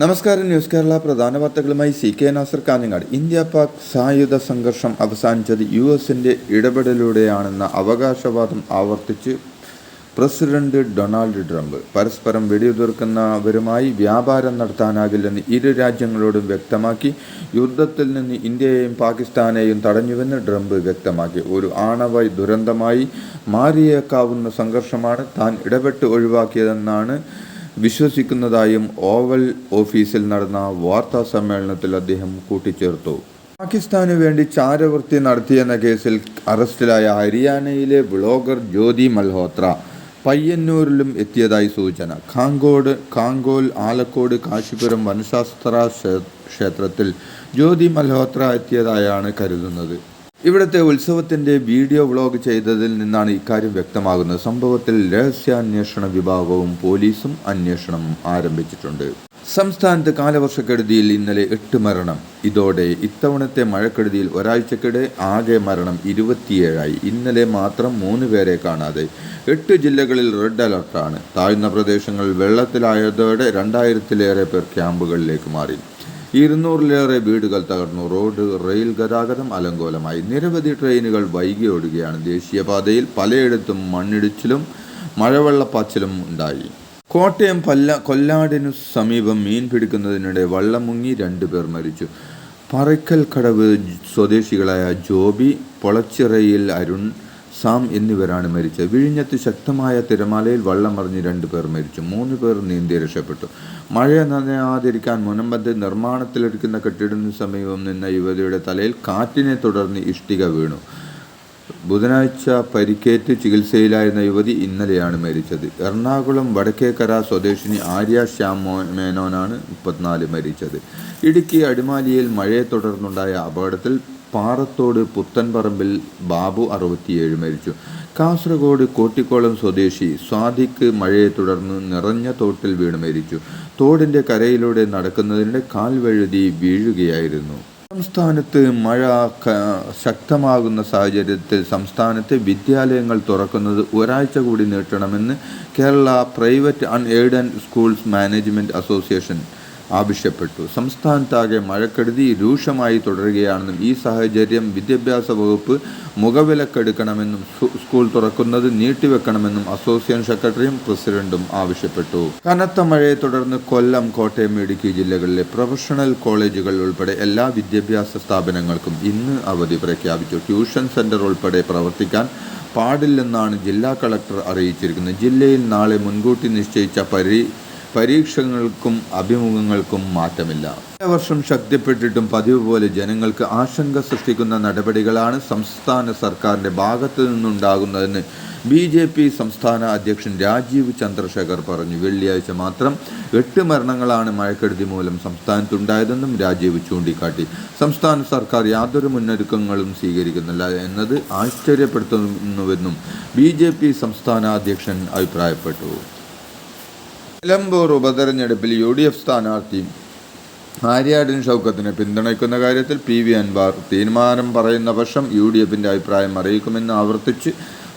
നമസ്കാരം ന്യൂസ് കേരള. പ്രധാന വാർത്തകളുമായി C K Nasar Kanhangad. India Pak സായുധ സംഘർഷം അവസാനിച്ചത് യു എസിന്റെ ഇടപെടലിലൂടെയാണെന്ന അവകാശവാദം ആവർത്തിച്ച് പ്രസിഡന്റ് ഡൊണാൾഡ് ട്രംപ്. പരസ്പരം വെടിയുതിർക്കുന്നവരുമായി വ്യാപാരം നടത്താനാകില്ലെന്ന് ഇരു രാജ്യങ്ങളോടും വ്യക്തമാക്കി. യുദ്ധത്തിൽ നിന്ന് ഇന്ത്യയെയും പാകിസ്ഥാനെയും തടഞ്ഞുവെന്ന് ട്രംപ് വ്യക്തമാക്കി. ഒരു ആണവ ദുരന്തമായി മാറിയേക്കാവുന്ന സംഘർഷമാണ് താൻ ഇടപെട്ട് ഒഴിവാക്കിയതെന്നാണ് വിശ്വസിക്കുന്നതായും ഓവൽ ഓഫീസിൽ നടന്ന വാർത്താ സമ്മേളനത്തിൽ അദ്ദേഹം കൂട്ടിച്ചേർത്തു. പാകിസ്ഥാനു വേണ്ടി ചാരവൃത്തി നടത്തിയെന്ന കേസിൽ അറസ്റ്റിലായ ഹരിയാനയിലെ ബ്ലോഗർ ജ്യോതി മൽഹോത്ര പയ്യന്നൂരിലും എത്തിയതായി സൂചന. കാങ്കോട് കാങ്കോൽ ആലക്കോട് കാശിപുരം വനശാസ്ത്ര ക്ഷേത്രത്തിൽ ജ്യോതി മൽഹോത്ര എത്തിയതായാണ് കരുതുന്നത്. ഇവിടുത്തെ ഉത്സവത്തിന്റെ വീഡിയോ വ്ലോഗ് ചെയ്തതിൽ നിന്നാണ് ഇക്കാര്യം വ്യക്തമാകുന്നത്. സംഭവത്തിൽ രഹസ്യാന്വേഷണ വിഭാഗവും പോലീസും അന്വേഷണം ആരംഭിച്ചിട്ടുണ്ട്. സംസ്ഥാനത്ത് കാലവർഷക്കെടുതിയിൽ ഇന്നലെ എട്ട് മരണം. ഇതോടെ ഇത്തവണത്തെ മഴക്കെടുതിയിൽ ഒരാഴ്ചക്കിടെ ആകെ മരണം ഇരുപത്തിയേഴായി. ഇന്നലെ മാത്രം മൂന്ന് പേരെ കാണാതെ എട്ട് ജില്ലകളിൽ റെഡ് അലർട്ടാണ്. താഴ്ന്ന പ്രദേശങ്ങൾ വെള്ളത്തിലായതോടെ രണ്ടായിരത്തിലേറെ പേർ ക്യാമ്പുകളിലേക്ക് മാറി. ഇരുന്നൂറിലേറെ വീടുകൾ തകർന്നു. റോഡ് റെയിൽ ഗതാഗതം അലങ്കോലമായി. നിരവധി ട്രെയിനുകൾ വൈകി ഓടുകയാണ് ദേശീയപാതയിൽ. പലയിടത്തും മണ്ണിടിച്ചിലും മഴവെള്ളപ്പാച്ചിലും ഉണ്ടായി. കോട്ടയം പല്ല കൊല്ലാടിനു സമീപം മീൻ പിടിക്കുന്നതിനിടെ വള്ളം മുങ്ങി രണ്ടുപേർ മരിച്ചു. പറക്കൽ കടവ് സ്വദേശികളായ ജോബി പൊളച്ചിറയിൽ അരുൺ സാം എന്നിവരാണ് മരിച്ചത്. വിഴിഞ്ഞത്ത് ശക്തമായ തിരമാലയിൽ വള്ളം മറിഞ്ഞ് രണ്ടുപേർ മരിച്ചു. മൂന്ന് പേർ നീന്തി രക്ഷപ്പെട്ടു. മഴ നനയാതിരിക്കാൻ മുനമ്പത്ത് നിർമ്മാണത്തിലിരിക്കുന്ന കെട്ടിടത്തിന് സമീപം നിന്ന യുവതിയുടെ തലയിൽ കാറ്റിനെ തുടർന്ന് ഇഷ്ടിക വീണു. ബുധനാഴ്ച പരിക്കേറ്റ് ചികിത്സയിലായിരുന്ന യുവതി ഇന്നലെയാണ് മരിച്ചത്. എറണാകുളം വടക്കേക്കര സ്വദേശിനി ആര്യ ശ്യാം മേനോനാണ് മുപ്പത്തിനാല് മരിച്ചത്. ഇടുക്കി അടിമാലിയിൽ മഴയെ തുടർന്നുണ്ടായ അപകടത്തിൽ പാറത്തോട് പുത്തൻപറമ്പിൽ ബാബു അറുപത്തിയേഴ് മരിച്ചു. കാസർഗോഡ് കോട്ടിക്കോളം സ്വദേശി സ്വാദിക്ക് മഴയെ തുടർന്ന് നിറഞ്ഞ തോട്ടിൽ വീണ് മരിച്ചു. തോടിന്റെ കരയിലൂടെ നടക്കുന്നതിനിടെ കാൽ വഴുതി വീഴുകയായിരുന്നു. സംസ്ഥാനത്ത് മഴ ശക്തമാകുന്ന സാഹചര്യത്തിൽ സംസ്ഥാനത്ത് വിദ്യാലയങ്ങൾ തുറക്കുന്നത് ഒരാഴ്ച കൂടി നീട്ടണമെന്ന് Kerala private unaided schools management association ആവശ്യപ്പെട്ടു. സംസ്ഥാനത്താകെ മഴക്കെടുതി രൂക്ഷമായി തുടരുകയാണെന്നും ഈ സാഹചര്യം വിദ്യാഭ്യാസ വകുപ്പ് മുഖവിലക്കെടുക്കണമെന്നും സ്കൂൾ തുറക്കുന്നത് നീട്ടിവെക്കണമെന്നും അസോസിയേഷൻ സെക്രട്ടറിയും പ്രസിഡന്റും ആവശ്യപ്പെട്ടു. കനത്ത മഴയെ തുടർന്ന് കൊല്ലം കോട്ടയം ഇടുക്കി ജില്ലകളിലെ പ്രൊഫഷണൽ കോളേജുകൾ ഉൾപ്പെടെ എല്ലാ വിദ്യാഭ്യാസ സ്ഥാപനങ്ങൾക്കും ഇന്ന് അവധി പ്രഖ്യാപിച്ചു. ട്യൂഷൻ സെന്റർ ഉൾപ്പെടെ പ്രവർത്തിക്കാൻ പാടില്ലെന്നാണ് ജില്ലാ കളക്ടർ അറിയിച്ചിരിക്കുന്നത്. ജില്ലയിൽ നാളെ മുൻകൂട്ടി നിശ്ചയിച്ച പരി പരീക്ഷകൾക്കും അഭിമുഖങ്ങൾക്കും മാറ്റമില്ല. വർഷം ശക്തിപ്പെട്ടിട്ടും പതിവ് പോലെ ജനങ്ങൾക്ക് ആശങ്ക സൃഷ്ടിക്കുന്ന നടപടികളാണ് സംസ്ഥാന സർക്കാരിന്റെ ഭാഗത്തു നിന്നുണ്ടാകുന്നതെന്ന് ബി ജെ പി സംസ്ഥാന അധ്യക്ഷൻ രാജീവ് ചന്ദ്രശേഖർ പറഞ്ഞു. വെള്ളിയാഴ്ച മാത്രം എട്ട് മരണങ്ങളാണ് മഴക്കെടുതി മൂലം സംസ്ഥാനത്തുണ്ടായതെന്നും രാജീവ് ചൂണ്ടിക്കാട്ടി. സംസ്ഥാന സർക്കാർ യാതൊരു മുന്നൊരുക്കങ്ങളും സ്വീകരിക്കുന്നില്ല എന്നത് ആശ്ചര്യപ്പെടുത്തുന്നുവെന്നും ബി സംസ്ഥാന അധ്യക്ഷൻ അഭിപ്രായപ്പെട്ടു. നിലമ്പൂർ ഉപതെരഞ്ഞെടുപ്പിൽ യു ഡി എഫ് സ്ഥാനാർത്ഥി ആര്യാടൻ ഷൗക്കത്തിനെ പിന്തുണയ്ക്കുന്ന കാര്യത്തിൽ പി വി അൻവാർ തീരുമാനം പറയുന്ന പക്ഷം യു ഡി എഫിന്റെ അഭിപ്രായം അറിയിക്കുമെന്ന് ആവർത്തിച്ച്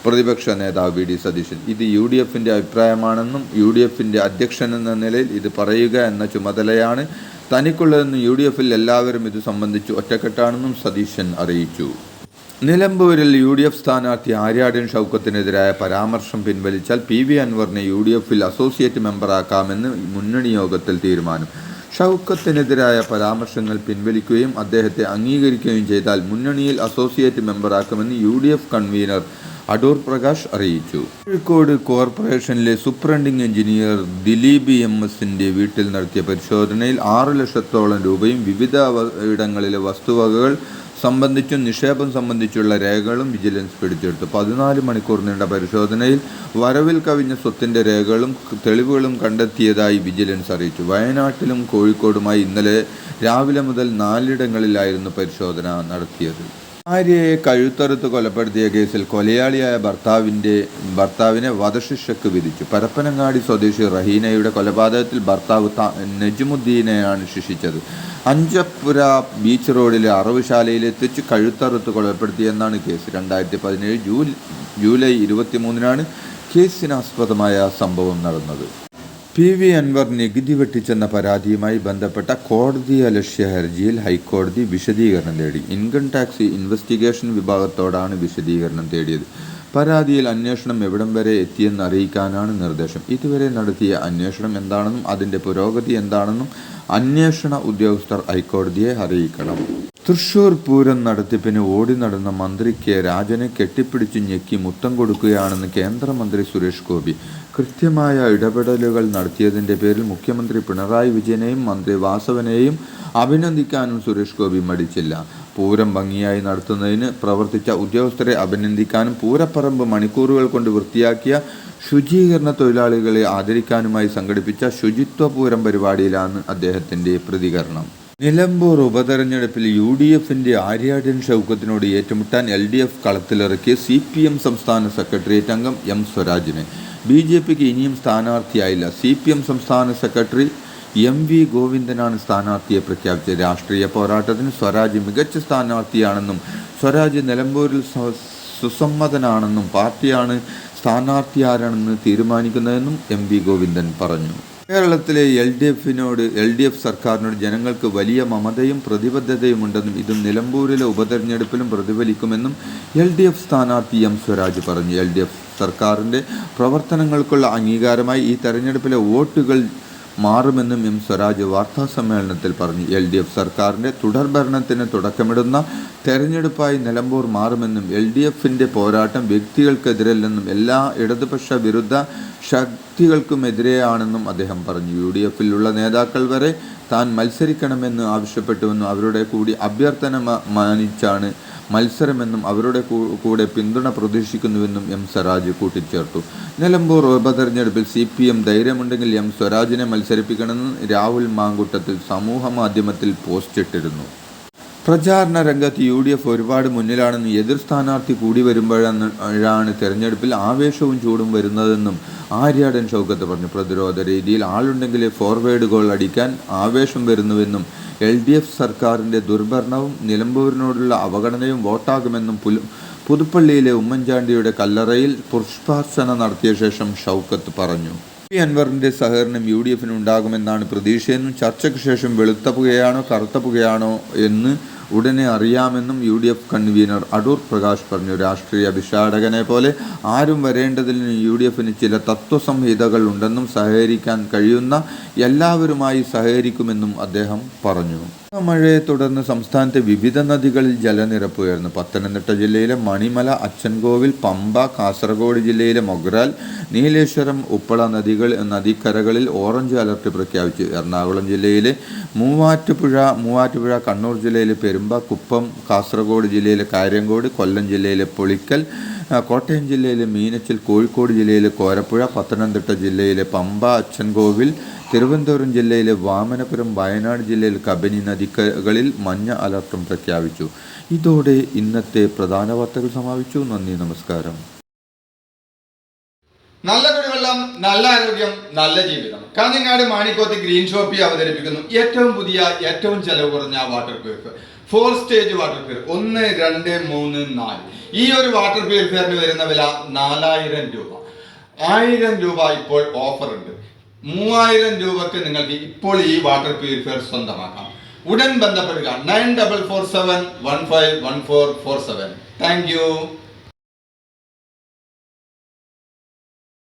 പ്രതിപക്ഷ നേതാവ് വി ഡി സതീശൻ. ഇത് യു ഡി എഫിന്റെ അഭിപ്രായമാണെന്നും യു ഡി എഫിന്റെ അധ്യക്ഷൻ എന്ന നിലയിൽ ഇത് പറയുക എന്ന ചുമതലയാണ് തനിക്കുള്ളതെന്നും യു ഡി എഫിൽ എല്ലാവരും ഇത് സംബന്ധിച്ച് ഒറ്റക്കെട്ടാണെന്നും സതീശൻ അറിയിച്ചു. നിലമ്പൂരിൽ യു ഡി എഫ് സ്ഥാനാർത്ഥി ആര്യാടൻ ഷൗക്കത്തിനെതിരായ പരാമർശം പിൻവലിച്ചാൽ പി വി അൻവറിനെ യു ഡി എഫിൽ അസോസിയേറ്റ് മെമ്പറാക്കാമെന്ന് മുന്നണി യോഗത്തിൽ തീരുമാനം. ഷൗക്കത്തിനെതിരായ പരാമർശങ്ങൾ പിൻവലിക്കുകയും അദ്ദേഹത്തെ അംഗീകരിക്കുകയും ചെയ്താൽ മുന്നണിയിൽ associate മെമ്പറാക്കുമെന്ന് U D F convener Adoor Prakash അറിയിച്ചു. കോഴിക്കോട് കോർപ്പറേഷനിലെ സൂപ്രണ്ടിംഗ് എഞ്ചിനീയർ ദിലീപ് എം എസിന്റെ വീട്ടിൽ നടത്തിയ പരിശോധനയിൽ ആറ് ലക്ഷത്തോളം രൂപയും വിവിധ ഇടങ്ങളിലെ വസ്തുവകകൾ സംബന്ധിച്ചും നിക്ഷേപം സംബന്ധിച്ചുള്ള രേഖകളും വിജിലൻസ് പിടിച്ചെടുത്തു. പതിനാല് മണിക്കൂർ നീണ്ട പരിശോധനയിൽ വരവിൽ കവിഞ്ഞ സ്വത്തിന്റെ രേഖകളും തെളിവുകളും കണ്ടെത്തിയതായി വിജിലൻസ് അറിയിച്ചു. വയനാട്ടിലും കോഴിക്കോടുമായി ഇന്നലെ രാവിലെ മുതൽ നാലിടങ്ങളിലായിരുന്നു പരിശോധന നടത്തിയത്. ഭാര്യയെ കഴുത്തറുത്ത് കൊലപ്പെടുത്തിയ കേസിൽ കൊലയാളിയായ ഭർത്താവിന്റെ ഭർത്താവിനെ വധശിക്ഷയ്ക്ക് വിധിച്ചു. പരപ്പനങ്ങാടി സ്വദേശി റഹീനയുടെ കൊലപാതകത്തിൽ ഭർത്താവ് നജുമുദ്ദീനെയാണ് ശിക്ഷിച്ചത്. അഞ്ചപ്പുര ബീച്ച് റോഡിലെ അറവുശാലയിലെത്തിച്ച് കഴുത്തറുത്ത് കൊലപ്പെടുത്തിയെന്നാണ് കേസ്. രണ്ടായിരത്തി പതിനേഴ് ജൂലൈ ജൂലൈ ഇരുപത്തിമൂന്നിനാണ് കേസിനാസ്പദമായ സംഭവം നടന്നത്. പി വി അൻവർ നികുതി വെട്ടിച്ചെന്ന പരാതിയുമായി ബന്ധപ്പെട്ട കോടതി അലക്ഷ്യ ഹർജിയിൽ ഹൈക്കോടതി വിശദീകരണം തേടി. ഇൻകം ടാക്സ് ഇൻവെസ്റ്റിഗേഷൻ വിഭാഗത്തോടാണ് വിശദീകരണം തേടിയത്. പരാതിയിൽ അന്വേഷണം എവിടം വരെ എത്തിയെന്ന് അറിയിക്കാനാണ് നിർദ്ദേശം. ഇതുവരെ നടത്തിയ അന്വേഷണം എന്താണെന്നും അതിന്റെ പുരോഗതി എന്താണെന്നും അന്വേഷണ ഉദ്യോഗസ്ഥർ ഹൈക്കോടതിയെ അറിയിക്കണം. തൃശൂർ പൂരം നടത്തിപ്പിന് ഓടി നടന്ന മന്ത്രിക്ക് രാജനെ കെട്ടിപ്പിടിച്ച് ഞെക്കി മുത്തം കൊടുക്കുകയാണെന്ന് കേന്ദ്രമന്ത്രി സുരേഷ് ഗോപി. കൃത്യമായ ഇടപെടലുകൾ നടത്തിയതിന്റെ പേരിൽ മുഖ്യമന്ത്രി പിണറായി വിജയനെയും മന്ത്രി വാസവനെയും അഭിനന്ദിക്കാനും സുരേഷ് ഗോപി മടിച്ചില്ല. പൂരം ഭംഗിയായി നടത്തുന്നതിന് പ്രവർത്തിച്ച ഉദ്യോഗസ്ഥരെ അഭിനന്ദിക്കാനും പൂരപ്പറമ്പ് മണിക്കൂറുകൾ കൊണ്ട് വൃത്തിയാക്കിയ ശുചീകരണ തൊഴിലാളികളെ ആദരിക്കാനുമായി സംഘടിപ്പിച്ച ശുചിത്വ പൂരം പരിപാടിയിലാണ് അദ്ദേഹത്തിന്റെ പ്രതികരണം. നിലമ്പൂർ ഉപതെരഞ്ഞെടുപ്പിൽ യു ഡി എഫിന്റെ ആര്യാടൻ ഷൗക്കത്തിനോട് ഏറ്റുമുട്ടാൻ എൽ ഡി എഫ് കളത്തിലിറക്കിയ സി പി എം സംസ്ഥാന സെക്രട്ടേറിയറ്റ് അംഗം എം സ്വരാജിനെ. ബി ജെ പിക്ക് ഇനിയും സ്ഥാനാർത്ഥിയായില്ല. സി പി എം സംസ്ഥാന സെക്രട്ടറി എം വി ഗോവിന്ദനാണ് സ്ഥാനാർത്ഥിയെ പ്രഖ്യാപിച്ചത്. രാഷ്ട്രീയ പോരാട്ടത്തിന് സ്വരാജ് മികച്ച സ്ഥാനാർത്ഥിയാണെന്നും സ്വരാജ് നിലമ്പൂരിൽ സുസമ്മതനാണെന്നും പാർട്ടിയാണ് സ്ഥാനാർത്ഥി ആരാണെന്ന് തീരുമാനിക്കുന്നതെന്നും എം വി ഗോവിന്ദൻ പറഞ്ഞു. കേരളത്തിലെ എൽ ഡി എഫിനോട് എൽ ഡി എഫ് സർക്കാരിനോട് ജനങ്ങൾക്ക് വലിയ മമതയും പ്രതിബദ്ധതയും ഉണ്ടെന്നും ഇത് നിലമ്പൂരിലെ ഉപതെരഞ്ഞെടുപ്പിലും പ്രതിഫലിക്കുമെന്നും എൽ ഡി എഫ് സ്ഥാനാർത്ഥി എം സ്വരാജ് പറഞ്ഞു. എൽ ഡി എഫ് സർക്കാരിന്റെ പ്രവർത്തനങ്ങൾക്കുള്ള അംഗീകാരമായി ഈ തെരഞ്ഞെടുപ്പിലെ വോട്ടുകൾ മാറുമെന്നും എം സ്വരാജ് വാർത്താ സമ്മേളനത്തിൽ പറഞ്ഞു. എൽ ഡി എഫ് സർക്കാരിന്റെ തുടർഭരണത്തിന് തുടക്കമിടുന്ന തെരഞ്ഞെടുപ്പായി നിലമ്പൂർ മാറുമെന്നും എൽ ഡി എഫിന്റെ പോരാട്ടം വ്യക്തികൾക്കെതിരല്ലെന്നും എല്ലാ ഇടതുപക്ഷ വിരുദ്ധ ശക്തികൾക്കുമെതിരെയാണെന്നും അദ്ദേഹം പറഞ്ഞു. യു ഡി എഫിലുള്ള നേതാക്കൾ വരെ താൻ മത്സരിക്കണമെന്ന് ആവശ്യപ്പെട്ടുവെന്നും അവരുടെ കൂടി അഭ്യർത്ഥന മാനിച്ചാണ് മത്സരമെന്നും അവരുടെ കൂടെ പിന്തുണ പ്രതീക്ഷിക്കുന്നുവെന്നും എം സ്വരാജ് കൂട്ടിച്ചേർത്തു. നിലമ്പൂർ ഉപതെരഞ്ഞെടുപ്പിൽ സി പി എം ധൈര്യമുണ്ടെങ്കിൽ എം സ്വരാജിനെ മത്സരിപ്പിക്കണമെന്ന് രാഹുൽ മാങ്കുട്ടത്തിൽ സമൂഹ മാധ്യമത്തിൽ പോസ്റ്റിട്ടിരുന്നു. പ്രചാരണ രംഗത്ത് യു ഡി എഫ് ഒരുപാട് മുന്നിലാണെന്നും എതിർ സ്ഥാനാർത്ഥി കൂടി വരുമ്പോഴാണ് തെരഞ്ഞെടുപ്പിൽ ആവേശവും ചൂടും വരുന്നതെന്നും ആര്യാടൻ ഷൗക്കത്ത് പറഞ്ഞു. പ്രതിരോധ രീതിയിൽ ആളുണ്ടെങ്കിലേ ഫോർവേഡ് ഗോൾ അടിക്കാൻ ആവേശം വരുന്നുവെന്നും എൽ ഡി എഫ് സർക്കാരിന്റെ ദുർഭരണവും നിലമ്പൂരിനോടുള്ള അവഗണനയും വോട്ടാകുമെന്നും പുലു പുതുപ്പള്ളിയിലെ ഉമ്മൻചാണ്ടിയുടെ കല്ലറയിൽ പുഷ്പാർച്ചന നടത്തിയ ശേഷം ഷൗക്കത്ത് പറഞ്ഞു. പി. അൻവറിന്റെ സഹകരണം യു ഡി എഫിന് ഉണ്ടാകുമെന്നാണ് പ്രതീക്ഷയെന്നും ചർച്ചയ്ക്ക് ശേഷം വെളുത്ത പുകയാണോ കറുത്ത പുകയാണോ എന്ന് ഉടനെ അറിയാമെന്നും U D F convener Adoor Prakash പറഞ്ഞു. രാഷ്ട്രീയ അഭിഷാടകനെ പോലെ ആരും വരേണ്ടതിന് യു ഡി എഫിന് ചില തത്വസംഹിതകൾ ഉണ്ടെന്നും സഹകരിക്കാൻ കഴിയുന്ന എല്ലാവരുമായി സഹകരിക്കുമെന്നും അദ്ദേഹം പറഞ്ഞു. മഴയെ തുടർന്ന് സംസ്ഥാനത്തെ വിവിധ നദികളിൽ ജലനിരപ്പ് ഉയർന്നു. പത്തനംതിട്ട ജില്ലയിലെ മണിമല അച്ചൻകോവിൽ പമ്പ കാസർഗോഡ് ജില്ലയിലെ മൊഗ്രാൽ നീലേശ്വരം ഉപ്പള നദികൾ നദിക്കരകളിൽ ഓറഞ്ച് അലർട്ട് പ്രഖ്യാപിച്ചു. എറണാകുളം ജില്ലയിലെ മൂവാറ്റുപുഴ മൂവാറ്റുപുഴ കണ്ണൂർ ജില്ലയിലെ പെരുമ്പ കുപ്പം കാസർഗോഡ് ജില്ലയിലെ കാര്യങ്കോട് കൊല്ലം ജില്ലയിലെ പൊളിക്കൽ കോട്ടയം ജില്ലയിലെ മീനച്ചിൽ കോഴിക്കോട് ജില്ലയിലെ കോരപ്പുഴ പത്തനംതിട്ട ജില്ലയിലെ പമ്പ അച്ചൻകോവിൽ തിരുവനന്തപുരം ജില്ലയിലെ വാമനപുരം വയനാട് ജില്ലയിൽ കബനി നദികളിൽ മഞ്ഞ അലർട്ടും പ്രഖ്യാപിച്ചു. ഇതോടെ ഇന്നത്തെ പ്രധാന വാർത്തകൾ സമാപിച്ചു. നന്ദി നമസ്കാരം. നല്ല കുടിവെള്ളം നല്ല ആരോഗ്യം നല്ല ജീവിതം. കാഞ്ഞങ്ങാട് മാണിക്കോത്ത് ഗ്രീൻ ഷോപ്പി അവതരിപ്പിക്കുന്നു ഏറ്റവും പുതിയ ഏറ്റവും ചെലവ് കുറഞ്ഞ water purifier four stage water purifier ഒന്ന് രണ്ട് മൂന്ന് നാല്. ഈ ഒരു വാട്ടർ പ്യൂരിഫയറിന് വരുന്ന വില നാലായിരം രൂപ. ആയിരം രൂപ ഇപ്പോൾ ഓഫർ ഉണ്ട്. മൂവായിരം രൂപക്ക് നിങ്ങൾക്ക് ഇപ്പോൾ ഈ വാട്ടർ പ്യൂരിഫയർ സ്വന്തമാക്കാം. ഉടൻ ബന്ധപ്പെടുക. Nine double four seven one five one four four seven. Thank you.